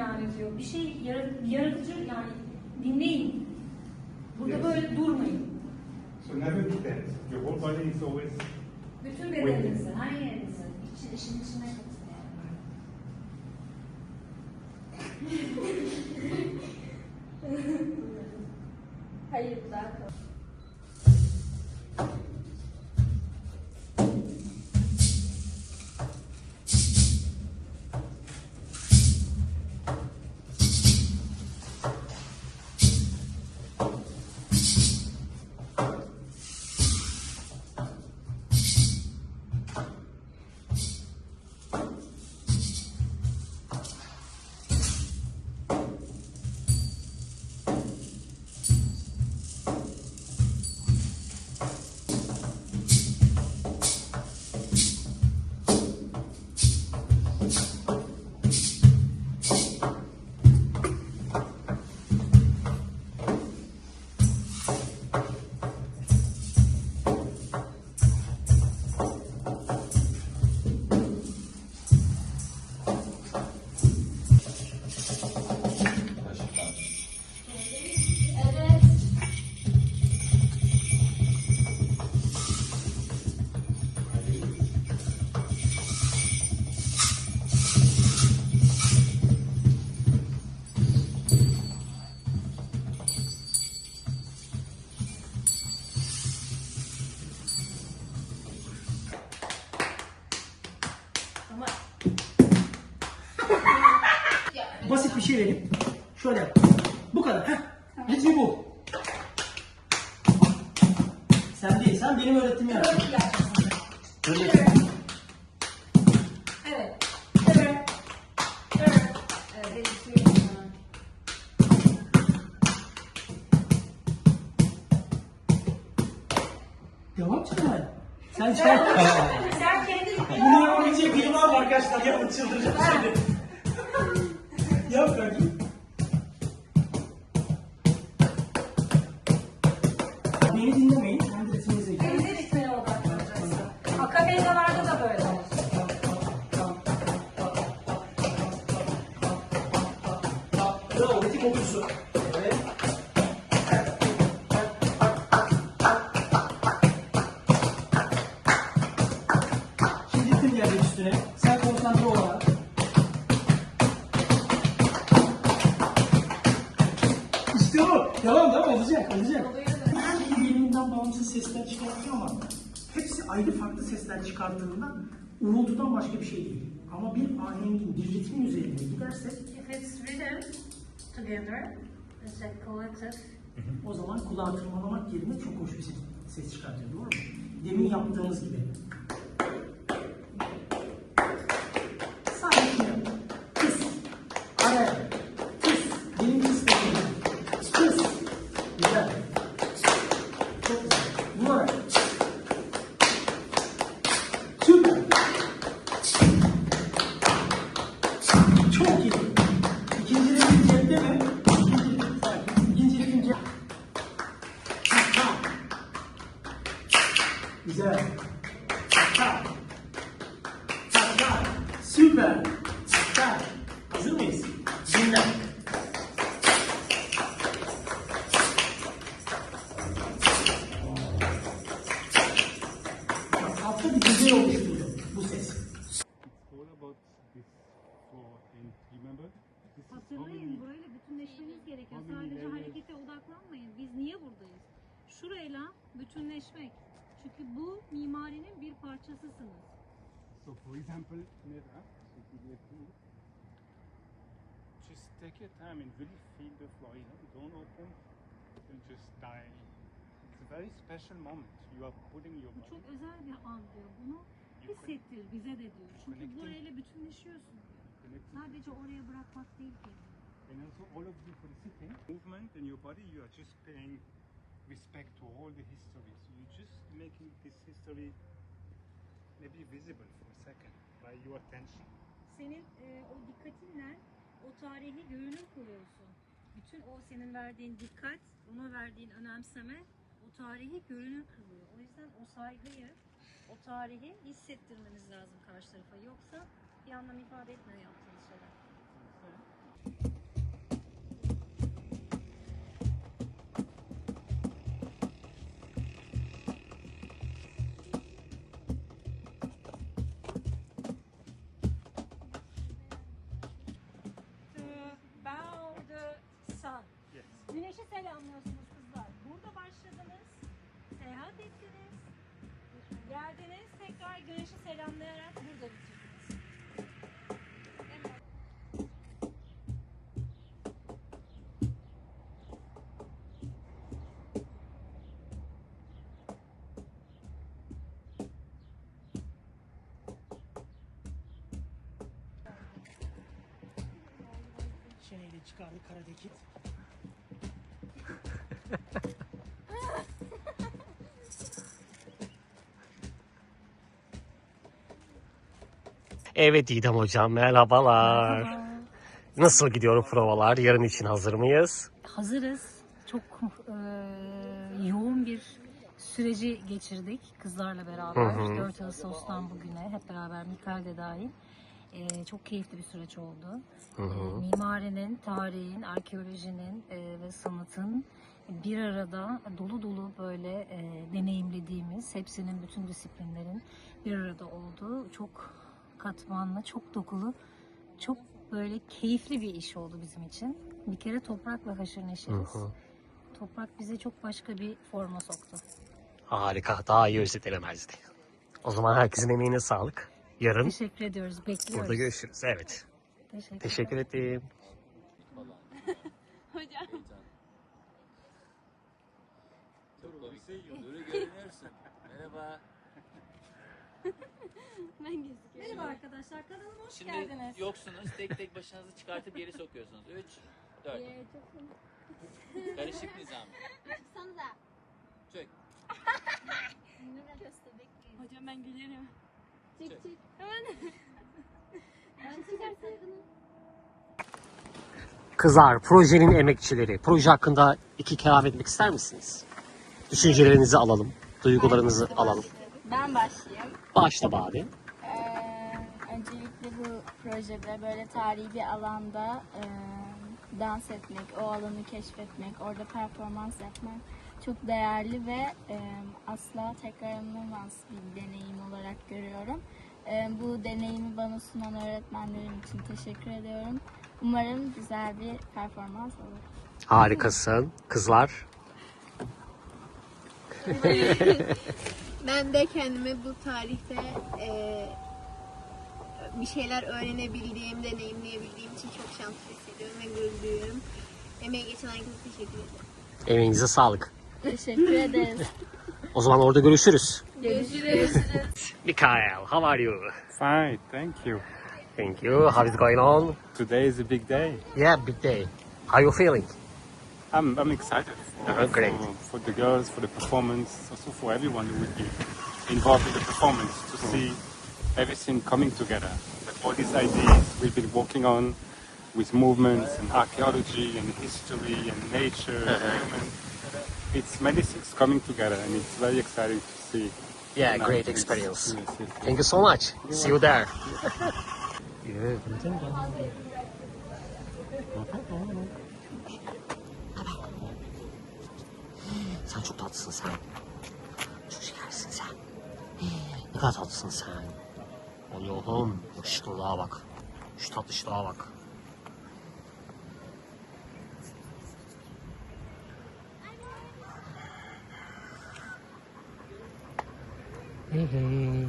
yani diyor. Bir şey yarat- yaratıcı yani dinleyin. Burada Yes. böyle durmayın. So never pretend. Your whole body is always Bütün bedeninizi, her yerinizi, işin içine katın yani. Hayır, daha kalın. Devam Cemal. Sen sen. Sen kendi Bunu yapabilecek biri var mı arkadaşlar? Yapın çıldıracağım şimdi. Yap kanki. Olacak, olacak. Her biri birbirinden bağımsız sesler çıkartıyor ama hepsi ayrı farklı sesler çıkardığında uğultudan başka bir şey değil. Ama bir ahengin, bir ritmin üzerinde gidersek If it's written together, it's a collective. O zaman kulağı tırmalamak yerine çok hoş bir ses, ses çıkartıyor. Doğru mu? Demin yaptığımız gibi. And remember this is how Hatırlayın burayla bütünleşmeniz gerekiyor. Sadece harekete odaklanmayın. Biz niye buradayız? Şurayla bütünleşmek. Çünkü bu mimarinin bir parçasısınız. So for example, you just take your time and really feel the floor. You know, don't open and just die. It's a very special moment. You are putting your Bu çok özel bir an diyor. Bunu hissettir bize de diyor. Çünkü burayla bütünleşiyorsun diyor. Sadece oraya bırakmak değil ki. And also all of you for the sitting movement in your body, you are just paying respect to all the history. So you're just making this history maybe visible for a second by your attention. Senin e, o dikkatinle o tarihi görünür kılıyorsun. Bütün o senin verdiğin dikkat, ona verdiğin önemseme o tarihi görünür kılıyor. O yüzden o saygıyı, o tarihi hissettirmeniz lazım karşı tarafa. Yoksa bir anlam ifade etmiyor yaptığınız şeyler. To Şeneyle çıkardı karadeki. Evet Didem Hocam merhabalar. Nasıl gidiyor provalar? Yarın için hazır mıyız? Hazırız. Çok e, yoğun bir süreci geçirdik kızlarla beraber. Hı hı. 4 Ağustos'tan bugüne hep beraber Mikael de dahil. E, çok keyifli bir süreç oldu. Hı E, hı. mimarinin, tarihin, arkeolojinin e, ve sanatın bir arada dolu dolu böyle e, deneyimlediğimiz, hepsinin bütün disiplinlerin bir arada olduğu çok katmanlı, çok dokulu, çok böyle keyifli bir iş oldu bizim için. Bir kere toprakla haşır Hı neşiriz. hı. Toprak bizi çok başka bir forma soktu. Harika. Daha iyi özetlenemezdi. O zaman herkesin emeğine sağlık. Yarın Teşekkür ediyoruz. Bekliyoruz. burada görüşürüz. Evet. Teşekkür, Teşekkür ederim. Çok komik. Nuri görünüyorsun. Merhaba. Merhaba arkadaşlar. Kanalıma hoş Şimdi geldiniz. yoksunuz. Tek tek başınızı çıkartıp geri sokuyorsunuz. 3, 4. Karışık nizam. Çök. Hocam ben gülerim. Çök. Kızlar, projenin emekçileri. Proje hakkında iki kelam etmek ister misiniz? Düşüncelerinizi alalım. Duygularınızı alalım. Ben başlayayım. Başla bari. Ee, öncelikle bu projede böyle tarihi bir alanda e, dans etmek, o alanı keşfetmek, orada performans yapmak çok değerli ve e, asla tekrarlanamaz bir deneyim olarak görüyorum. E, bu deneyimi bana sunan öğretmenlerim için teşekkür ediyorum. Umarım güzel bir performans olur. Harikasın. Kızlar. Ben de kendimi bu tarihte e, bir şeyler öğrenebildiğim, deneyimleyebildiğim için çok şanslı hissediyorum ve gurur duyuyorum. Emeği geçen herkese teşekkür ederim. Emeğinize sağlık. Teşekkür ederiz. O zaman orada görüşürüz. Görüşürüz. Mikael, how are you? Fine, thank you. Thank you. How is it going on? Today is a big day. Yeah, big day. How are you feeling? I'm, I'm excited. Oh, great. For, for the girls, for the performance, also for everyone who will be involved in the performance to see everything coming together. That all these ideas we've been working on with movements and archaeology and history and nature uh-huh. and human. It's many things coming together and it's very exciting to see. Yeah, great experience. yes, yes, yes. Thank you so much. See you there. sen çok tatlısın sen. Çok şekersin sen. Ne kadar tatlısın sen. Allah'ım. Işıklığa bak. Şu tatlışlığa bak. Hey hey.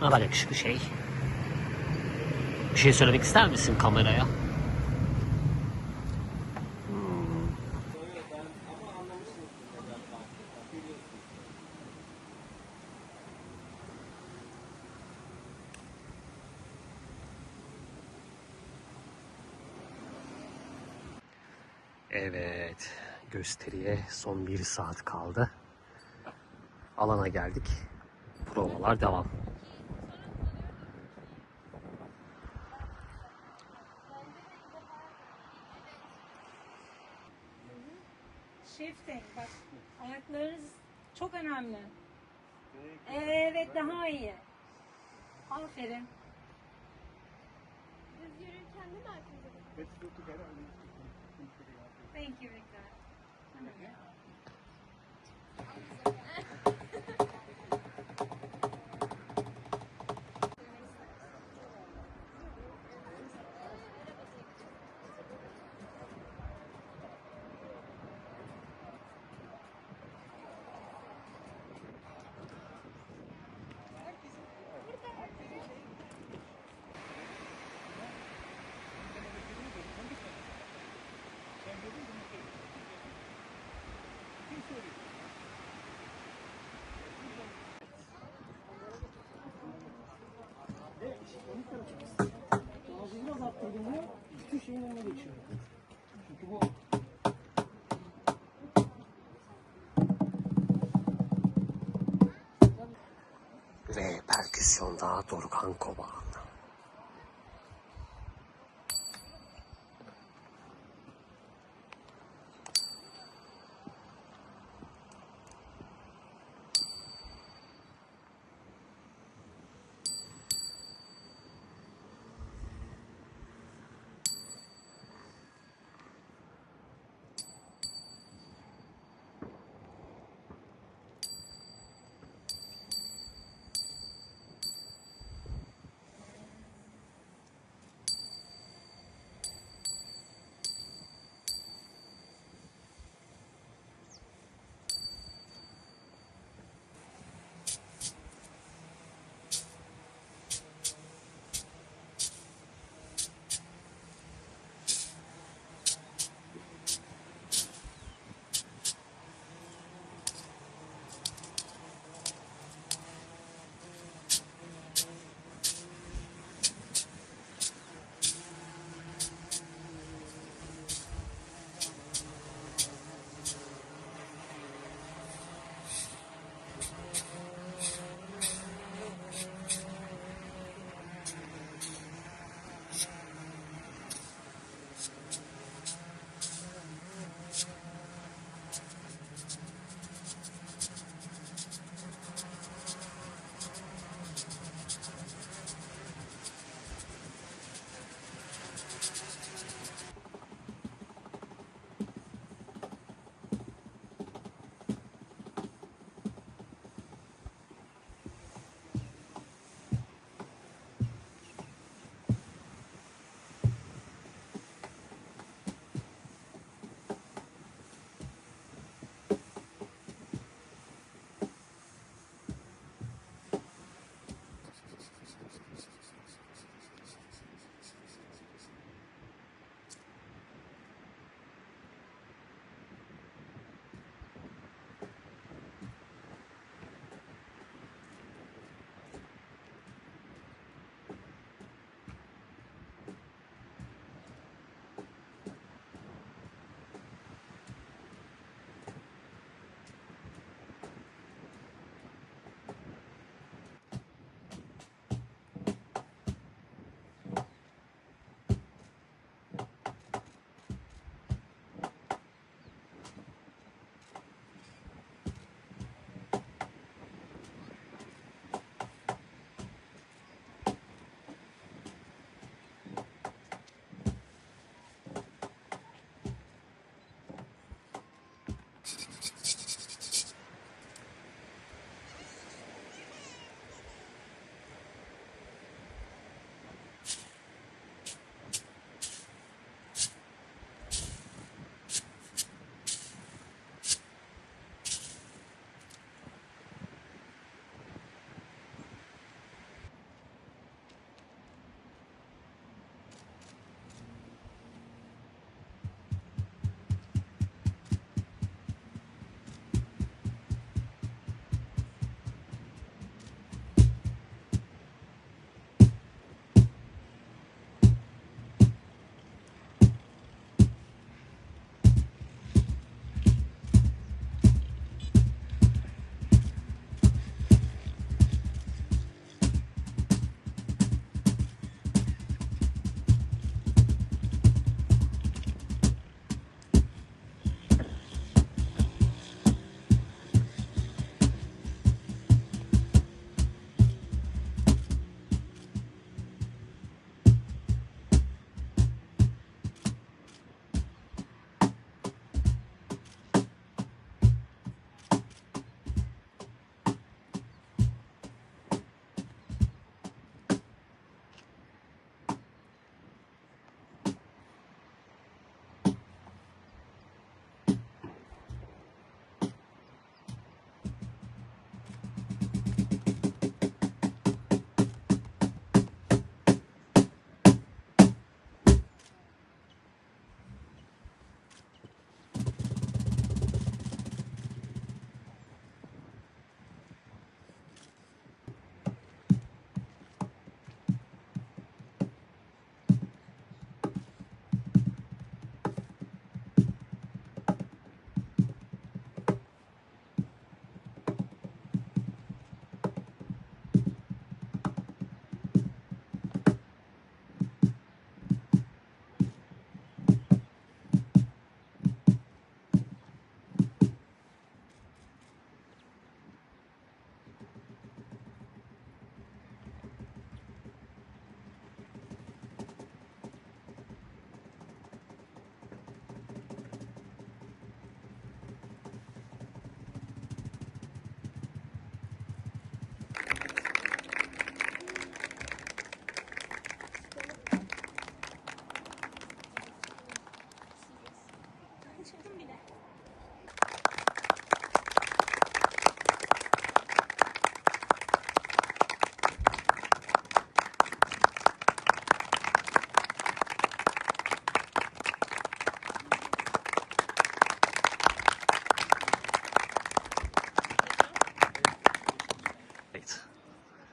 Ne haber yakışıklı şey? Bir şey söylemek ister misin kameraya? Evet, gösteriye son bir saat kaldı. Alana geldik. Provalar devam. Shifting bak ayaklarınız çok önemli. Evet daha iyi. Aferin. Düz yürürken de mi aklınıza? Thank you. আপনাকে Gazı biraz arttırdığında bütün şeyin önüne geçiyor. Çünkü bu Ve perküsyonda Dorukhan Koban.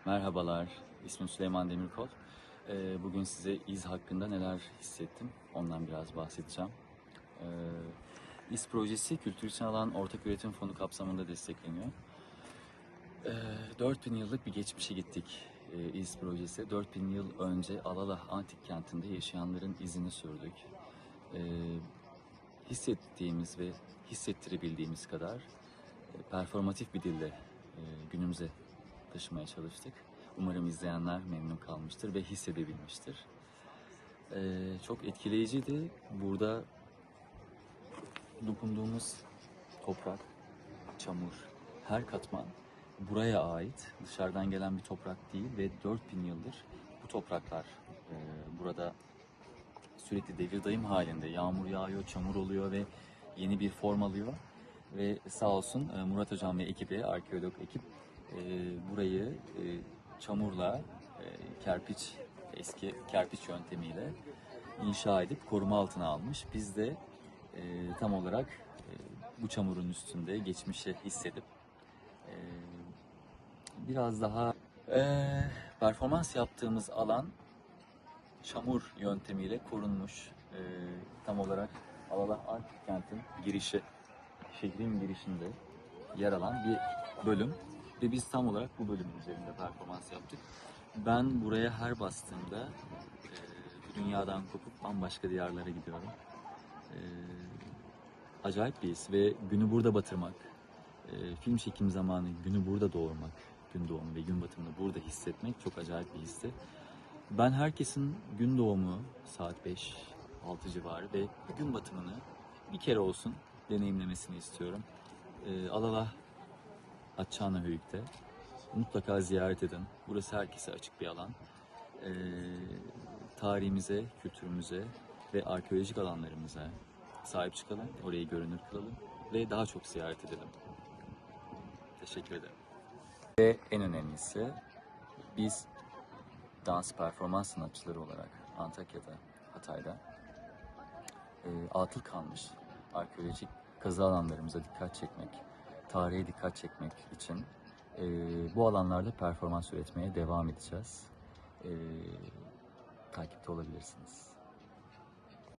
Merhabalar, ismim Süleyman Demirkol. Ee, Bugün size iz hakkında neler hissettim, ondan biraz bahsedeceğim. Ee, İz projesi Kültür İçin Alan Ortak Üretim Fonu kapsamında destekleniyor. Ee, 4000 yıllık bir geçmişe gittik ee, İz projesi. 4000 yıl önce Alalah Antik Kenti'nde yaşayanların izini sürdük. Ee, hissettiğimiz ve hissettirebildiğimiz kadar e, performatif bir dille e, günümüze taşımaya çalıştık. Umarım izleyenler memnun kalmıştır ve hissedebilmiştir. Ee, çok etkileyiciydi. Burada dokunduğumuz toprak, çamur, her katman buraya ait. Dışarıdan gelen bir toprak değil ve 4000 yıldır bu topraklar e, burada sürekli devir dayım halinde. Yağmur yağıyor, çamur oluyor ve yeni bir form alıyor. Ve sağ olsun e, Murat Hocam ve ekibi, arkeolog ekip e, burayı e, çamurla, e, kerpiç, eski kerpiç yöntemiyle inşa edip koruma altına almış. Biz de e, tam olarak e, bu çamurun üstünde geçmişi hissedip e, biraz daha e, performans yaptığımız alan çamur yöntemiyle korunmuş. E, tam olarak Alalah Antik Kent'in girişi, şehrin girişinde yer alan bir bölüm. Ve biz tam olarak bu bölümün üzerinde performans yaptık. Ben buraya her bastığımda e, dünyadan kopup bambaşka diyarlara gidiyorum. E, acayip bir his ve günü burada batırmak, e, film çekim zamanı günü burada doğurmak, gün doğumu ve gün batımını burada hissetmek çok acayip bir histi. Ben herkesin gün doğumu saat 5, 6 civarı ve gün batımını bir kere olsun deneyimlemesini istiyorum. E, Alalah Atçana Höyük'te. Mutlaka ziyaret edin. Burası herkese açık bir alan. Ee, tarihimize, kültürümüze ve arkeolojik alanlarımıza sahip çıkalım. Orayı görünür kılalım ve daha çok ziyaret edelim. Teşekkür ederim. Ve en önemlisi biz dans performans sanatçıları olarak Antakya'da, Hatay'da e, atıl kalmış arkeolojik kazı alanlarımıza dikkat çekmek, tarihe dikkat çekmek için e, bu alanlarda performans üretmeye devam edeceğiz. E, takipte olabilirsiniz.